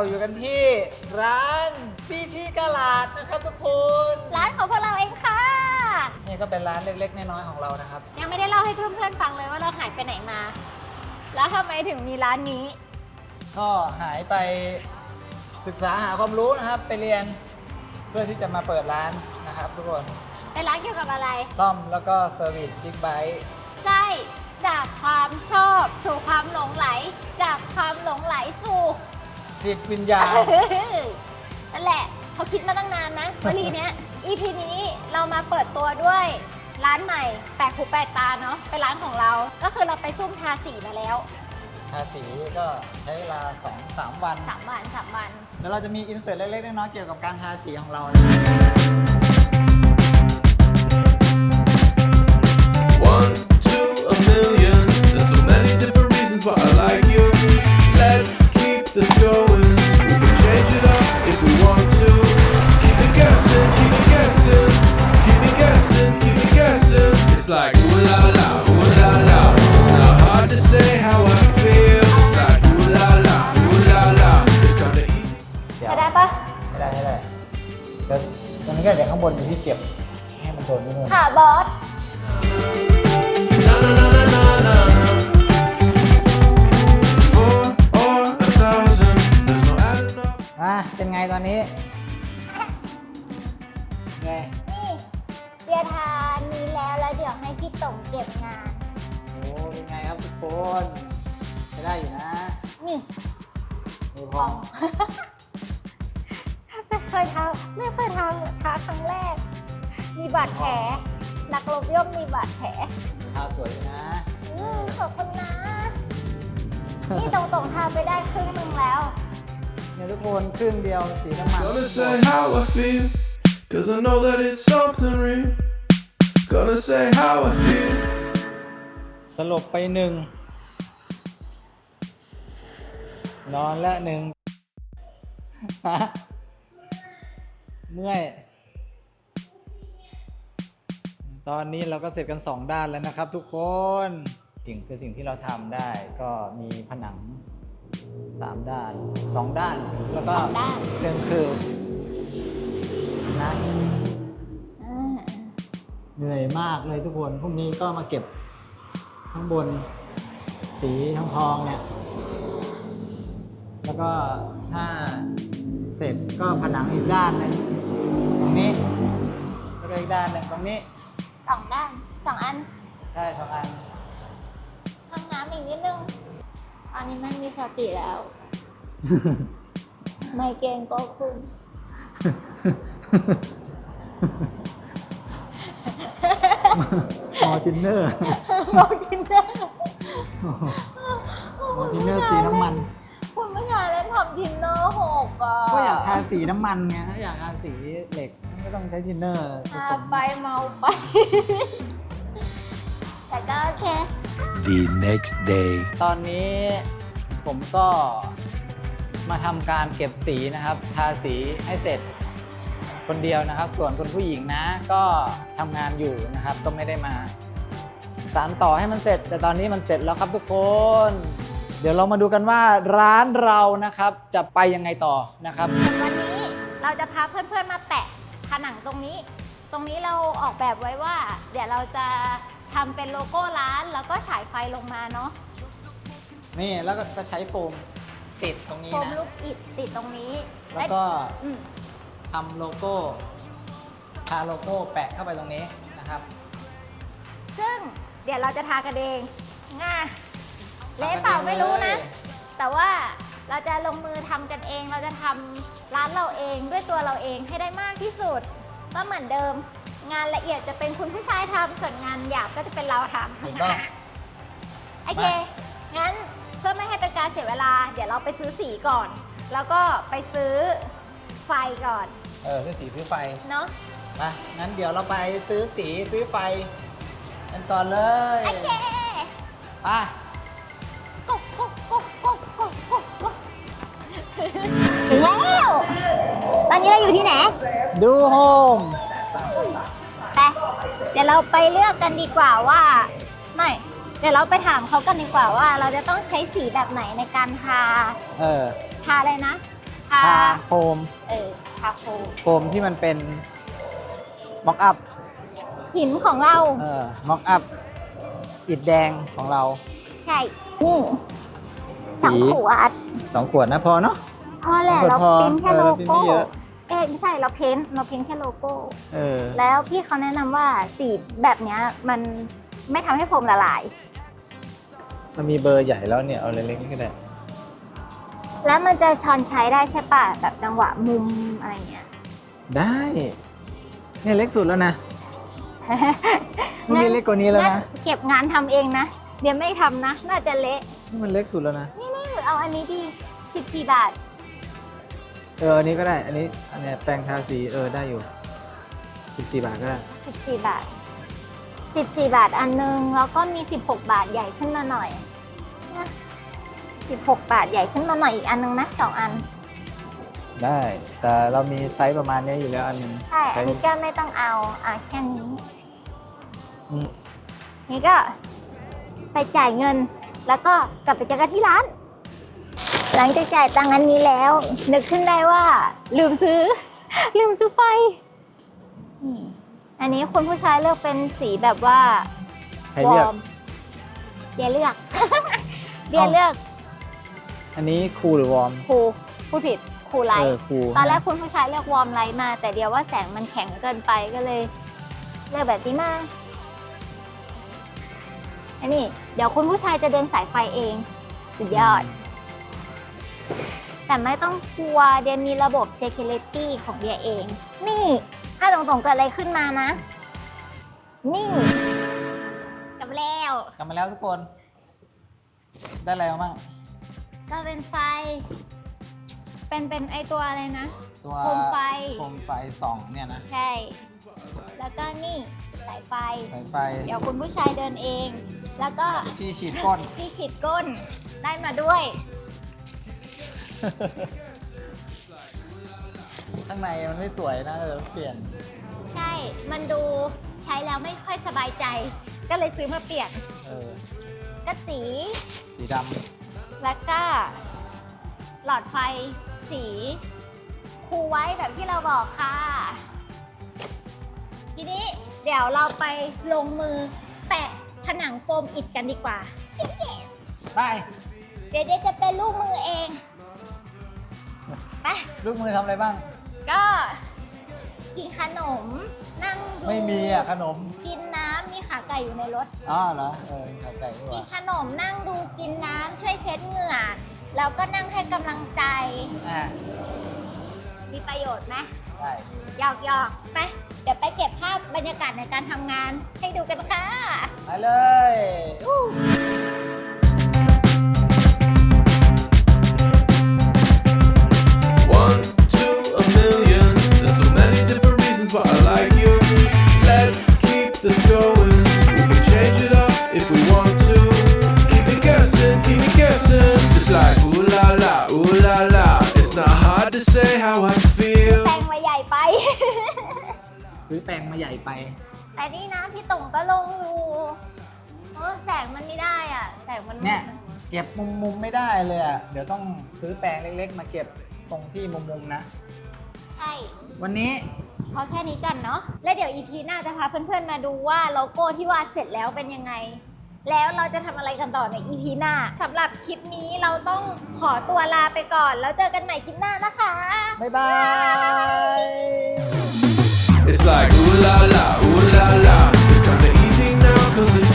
เราอยู่กันที่ร้านพี่ชีกาลาดนะครับทุกคน ร้านของพวกเราเองค่ะ นี่ก็เป็นร้านเล็กๆ น้อยๆของเรานะครับ ยังไม่ได้เล่าให้เพื่อนๆฟังเลยว่าเราหายไปไหนมา แล้วทำไมถึงมีร้านนี้ ก็หายไปศึกษาหาความรู้นะครับ ไปเรียนเพื่อที่จะมาเปิดร้านนะครับ ทุกคน เป็นร้านเกี่ยวกับอะไร ซ่อมแล้วก็เซอร์วิสบิ๊กไบค์ใช่จากความชอบสู่ความหลงไหล จากความหลงไหลสู่ จิตวิญญาณ นั่นแหละเขาคิดมาตั้งนานนะวันนี้เนี้ย EP นี้เรามาเปิดตัวด้วยร้านใหม่แปลกหูแปลกตาเนาะเป็นร้านของเรา ก็คือเราไปซุ่มทาสีมาแล้วทาสีก็ใช้เวลา 2-3 วัน สามวันสามวัน แล้วเราจะมีอินเสิร์ตเล็กๆน้อยๆเกี่ยวกับการทาสีของเรานะ One, two, a million. างบนอยู่ที่เก็บให้มันโดนนิดนึงค่ะบอส Na na na na na na. Four or a thousand. There's no adding up. อะเป็นไงตอนนี้ไงนี่เดียทานนี้แล้วแล้วเดี๋ยวให้พี่ตงเก็บงาน โอ้เป็นไงครับทุกคนใช้ได้อยู่นะ นี่ มีพพอองไม่ เคยทำไม่เคยทำทาครั้งแรก มีบาดแผลนักรบย่อมมีบาดแผลทาสวยอยู่นะอืมขอบคุณนะ นี่ตรงๆทาไปได้ครึ่งหนึงแล้ว เนี่ยทุกคนครึ่งเดียวสีน้ำมัน Gonna say how I feel, cause I know that it's something real. Gonna say how I feel. สลบไปหนึ่ง นอนและหนึ่ง เมื่อย ตอนนี้เราก็เสร็จกัน 2 ด้านแล้วนะครับ ทุกคนสิ่งคือสิ่งที่เราทำได้ก็มีผนัง 3 ด้าน 2 ด้าน แล้วก็สองด้านหนึ่งคือนะอ่าเหนื่อยมากเลยทุกคนพรุ่งนี้ก็มาเก็บข้างบนสีทองทองๆเนี่ย แล้วก็ถ้าเสร็จก็ผนังอีกด้านหนึงต รงนี้แล้วก็อีกด้านหนึ่งตรงนี้สองด้านสองอันใช่สองอันห้องน้ำอีกนิดนึง ตอนนี้ไม่มีสติแล้ว ไมเกรนก็ขึ้นมอชินเนอร์มองทินเนอร์มอชินเนอร์สีน้ำมัน คุณผู้ชายเล่นทำทินเนอร์หกอะก็อยากทาสีน้ำมันไงถ้าอยากทาสีเหล็ก ก็ต้องใช้ชินเนอร์ผทาสมไปเมาไป แต่ก็โอเค the next day. ตอนนี้ผมก็มาทำการเก็บสีนะครับ ทาสีให้เสร็จคนเดียวนะครับ ส่วนคนผู้หญิงนะก็ทำงานอยู่นะครับ ก็ไม่ได้มา สารต่อให้มันเสร็จ แต่ตอนนี้มันเสร็จแล้วครับทุกคน เดี๋ยวเรามาดูกันว่าร้านเรานะครับจะไปยังไงต่อนะครับ วันนี้เราจะพาเพื่อนๆมาแปะ ผนังตรงนี้ ตรงนี้เราออกแบบไว้ว่า เดี๋ยวเราจะทำเป็นโลโก้ร้านแล้วก็ฉายไฟลงมาเนาะนี่แล้วก็จะใช้โฟมติดตรงนี้โฟมนะ ลูกอิฐติดตรงนี้แล้วก็อืมทำโลโก้ทาโลโก้แปะเข้าไปตรงนี้นะครับ ซึ่งเดี๋ยวเราจะทากันเองง่าเละเปล่าไม่รู้นะ แต่ว่า เราจะลงมือทำกันเอง เราจะทำร้านเราเองด้วยตัวเราเองให้ได้มากที่สุด ก็เหมือนเดิม งานละเอียดจะเป็นคุณผู้ชายทำส่วนงานหยาบก็จะเป็นเราทำถูกต้อง โอเค งั้นเพื่อไม่ให้เป็นการเสียเวลา เดี๋ยวเราไปซื้อสีก่อน แล้วก็ไปซื้อไฟก่อน เออซื้อสีซื้อไฟเนาะ ไปงั้นเดี๋ยวเราไปซื้อสีซื้อไฟกันก่อนเลยโอเค ไป แล้ว ตอนนี้เราอยู่ที่ไหน ดูโฮมไปเดี๋ยวเราไปเลือกกันดีกว่าว่าไม่ เดี๋ยวเราไปถามเขากันดีกว่าว่า เราจะต้องใช้สีแบบไหนในการทา เออทาอะไรนะทาทาโฟมเออทาโฟมโฟมที่มันเป็นม็อกอัพหินของเรา เออม็อกอัพอิฐแดงของเรา ใช่ นี่สองสี ขวด สองขวดนะพอเนาะ พอแหละสองขวดเราพอพิมพ์แค่เออโลเราพิมพ์โก้ไม่เยอะ เอ้ยไม่ใช่เราเพ้นท์เราเพ้นท์แค่โลโก้ เออ แล้วพี่เขาแนะนำว่าสีแบบเนี้ยมันไม่ทำให้ผมละลาย มันมีเบอร์ใหญ่แล้วเนี่ย เอาเล็กๆนี่ก็ได้ แล้วมันจะช้อนใช้ได้ใช่ป่ะแบบจังหวะมุมอะไรเงี้ย ได้ เนี่ยเล็กสุดแล้วนะมันมีเล็กกว่านี้แล้วนะเก็บงานทำเองนะ เดี๋ยวไม่ทำนะ น่าจะเละนี่มันเล็กสุดแล้วนะนี่นี่เอาอันนี้ดี14บาท เอออันนี้ก็ได้ อันนี้อันเนี้ยแปรงทาสีเออได้อยู่สิบสี่บาทก็ได้ 14 บาท 14 บาทอันนึง แล้วก็มี 16 บาทใหญ่ขึ้นมาหน่อยนะ16 บาทใหญ่ขึ้นมาหน่อยอีกอันนึงนะสองอัน ได้ แต่เรามีไซส์ประมาณนี้อยู่แล้วอันหนึงใช่ อันนี้ก็ไม่ต้องเอา อะแค่นี้ อืมนี่ก็ไปจ่ายเงิน แล้วก็กลับไปเจอกันที่ร้าน หลังจากจ่ายตังค์อันนี้แล้ว นึกขึ้นได้ว่า ลืมซื้อ ลืมซื้อไฟนี่อันนี้คุณผู้ชายเลือกเป็นสีแบบว่าใครเลือกวร์มเดียเลือก เดียเลือกอันนี้คูลหรือวอร์มคูลพูดผิดคูลไลเออท์คูลตอนแรกคุณผู้ชายเลือกวอร์มไลท์มา แต่เดียวว่าแสงมันแข็งเกินไปก็เลยเลือกแบบนี้มาอันนี้เดี๋ยวคุณผู้ชายจะเดินสายไฟเอง สุดยอด แต่ไม่ต้องกลัวเดียมีระบบ security ของเดียเอง นี่ ถ้าตรงๆเกิดอะไรขึ้นมานะ นี่กลับมาแล้ว กลับมาแล้วทุกคน ได้อะไรมาบ้างก็เป็นไฟ เป็นเป็นไอตัวอะไรนะ ตัวโคมไฟ โคมไฟสองเนี่ยนะ ใช่ แล้วก็นี่สายไฟ สายไฟ เดี๋ยวคุณผู้ชายเดินเอง แล้วก็ที่ฉีดก้นที่ฉีดก้นได้มาด้วย ข้างในมันไม่สวยนะเออเปลี่ยน ใช่ มันดูใช้แล้วไม่ค่อยสบายใจ ก็เลยซื้อมาเปลี่ยน เออ ก็สี สีดแล้วก็ หลอดไฟสีคูไว้แบบที่เราบอกค่ะ ทีนี้เดี๋ยวเราไปลงมือแปะผนังโฟมอิฐกันดีกว่าำไปเดี๋ยวเดี๋ยวจะเป็นลูกมือเอง ไป ลูกมือทำอะไรบ้าง ก็กินขนม นั่งดูไม่มีอะขนมกินน้ำมีขาไก่อยู่ในรถ อ๋อเหรอเออข้าวไก่ดีกกินว่าขนมนั่งดูกินน้ำช่วยเช็ดเหงื่อ แล้วก็นั่งให้กำลังใจ อะมีประโยชน์ไหมได้ หยอกหยอกๆไป เดี๋ยวไปเก็บภาพบรรยากาศในการทำงานให้ดูกันค่ะ ไปเลย ไป ซื้อแปรงมาใหญ่ไป แต่นี่นะพี่ตุ่งก็ลงอยู่เพราะแสงมันไม่ได้อะ แสงมันเนี่ยเก็บมุมมุมๆไม่ได้เลยอะ เดี๋ยวต้องซื้อแปรงเล็ก ๆ มาเก็บตรงที่มุมมุมๆนะ ใช่ วันนี้พอแค่นี้กันเนาะ แล้วเดี๋ยวอีพีหน้าจะพาเพื่อนๆมาดูว่าโลโก้ที่วาดเสร็จแล้วเป็นยังไง แล้วเราจะทำอะไรกันต่อในอีพีหน้าสำหรับคลิปนี้เราต้องขอตัวลาไปก่อน แล้วเจอกันใหม่คลิปหน้านะคะ บ๊ายบาย It's like ooh la la, ooh la la. It's kinda easy now 'cause it's